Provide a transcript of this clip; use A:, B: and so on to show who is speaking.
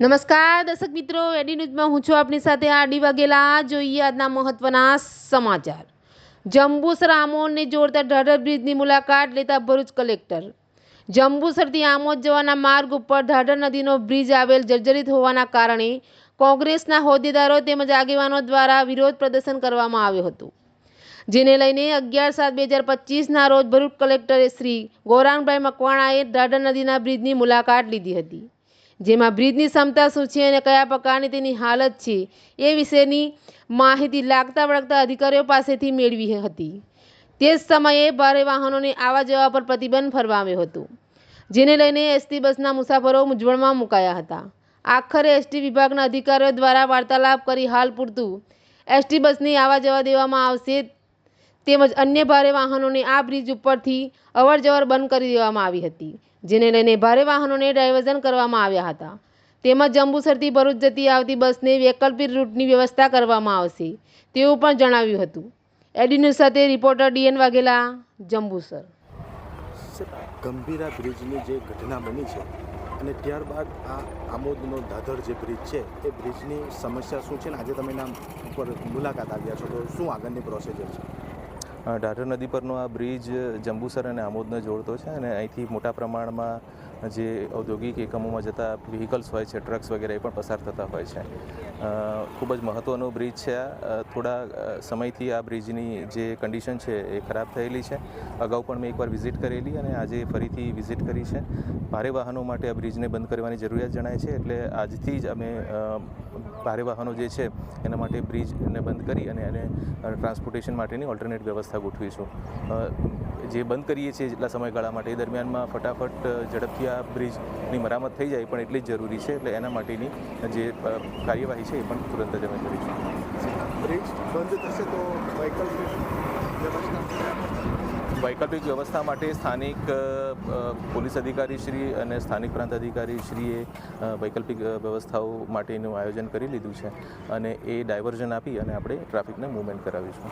A: નમસ્કાર, દર્શક મિત્રો, એડી ન્યૂઝમાં હું છું આપની સાથે આડી વાગેલા જોઈએ આજના મહત્વના સમાચાર. જંબુસર આમોદને જોડતા ઢાઢર બ્રિજની મુલાકાત લેતા ભરૂચ કલેક્ટર. જંબુસરથી આમોદ જવાના માર્ગ ઉપર ઢાઢર નદીનો બ્રિજ આવેલ જર્જરિત હોવાના કારણે કોંગ્રેસના હોદ્દેદારો તેમજ આગેવાનો દ્વારા વિરોધ પ્રદર્શન કરવામાં આવ્યું હતું. જેને લઈને અગિયાર સાત બે હજાર પચીસના રોજ ભરૂચ કલેક્ટરે શ્રી ગૌરાંગભાઈ મકવાણાએ ઢાઢર નદીના બ્રિજની મુલાકાત લીધી હતી. જેમાં બ્રિજની ક્ષમતા શું છે અને કયા પ્રકારની તેની હાલત છે એ વિશેની માહિતી લાગતા વળગતા અધિકારીઓ પાસેથી મેળવી હતી. તે જ સમયે ભારે વાહનોને આવા જવા પર પ્રતિબંધ ફરમાવ્યો હતો, જેને લઈને એસટી બસના મુસાફરો મૂંઝવણમાં મુકાયા હતા. આખરે એસટી વિભાગના અધિકારીઓ દ્વારા વાર્તાલાપ કરી હાલ પૂરતું એસટી બસની આવા જવા દેવામાં આવશે તેમજ અન્ય ભારે વાહનોને આ બ્રિજ ઉપરથી અવરજવર બંધ કરી દેવામાં આવી હતી, જેને લઈને ભારે વાહનોને ડાયવર્ઝન કરવામાં આવ્યા હતા. તેમજ જંબુસરથી ભરૂચ જતી આવતી બસને વૈકલ્પિક રૂટની વ્યવસ્થા કરવામાં આવશે, તેવું પણ જણાવ્યું હતું. એડી સાથે રિપોર્ટર ડીએન વાઘેલા, જંબુસર.
B: ગંભીરા બ્રિજની જે ઘટના બની છે અને ત્યારબાદ આ આમોદનો દાદર જે બ્રિજ છે, એ બ્રિજની સમસ્યા શું છે ને આજે તમે એના ઉપર મુલાકાત આવ્યા છો, તો શું આગળની પ્રોસિજર છે?
C: ઢાઢર નદી પરનો આ બ્રિજ જંબુસર અને આમોદને જોડતો છે અને અહીંથી મોટા પ્રમાણમાં જે ઔદ્યોગિક એકમોમાં જતા વ્હીકલ્સ હોય છે ટ્રક્સ વગેરે એ પણ પસાર થતા હોય છે. ખૂબ જ મહત્ત્વનો બ્રિજ છે આ. થોડા સમયથી આ બ્રિજની જે કન્ડિશન છે એ ખરાબ થયેલી છે. અગાઉ પણ મેં એકવાર વિઝિટ કરેલી અને આજે ફરીથી વિઝિટ કરી છે. ભારે વાહનો માટે આ બ્રિજને બંધ કરવાની જરૂરિયાત જણાય છે. એટલે આજથી જ અમે ભારે વાહનો જે છે એના માટે બ્રિજને બંધ કરી અને એને ટ્રાન્સપોર્ટેશન માટેની ઓલ્ટરનેટ વ્યવસ્થા ગોઠવીશું. જે બંધ કરીએ છીએ જેટલા સમયગાળા માટે એ દરમિયાનમાં ફટાફટ ઝડપથી આ બ્રિજની મરામત થઈ જાય પણ એટલી જ જરૂરી છે એટલે એના માટેની જે કાર્યવાહી છે એ પણ તુરંત જ અમે કરીશું
B: બ્રિજ બંધ થશે તો વૈકલ્પિક વ્યવસ્થા
C: માટે? સ્થાનિક પોલીસ અધિકારી શ્રી અને સ્થાનિક પ્રાંત અધિકારી શ્રીએ વૈકલ્પિક વ્યવસ્થાઓ માટેનું આયોજન કરી લીધું છે અને એ ડાયવર્ઝન આપી અને આપણે ટ્રાફિકને મૂવમેન્ટ કરાવીશું.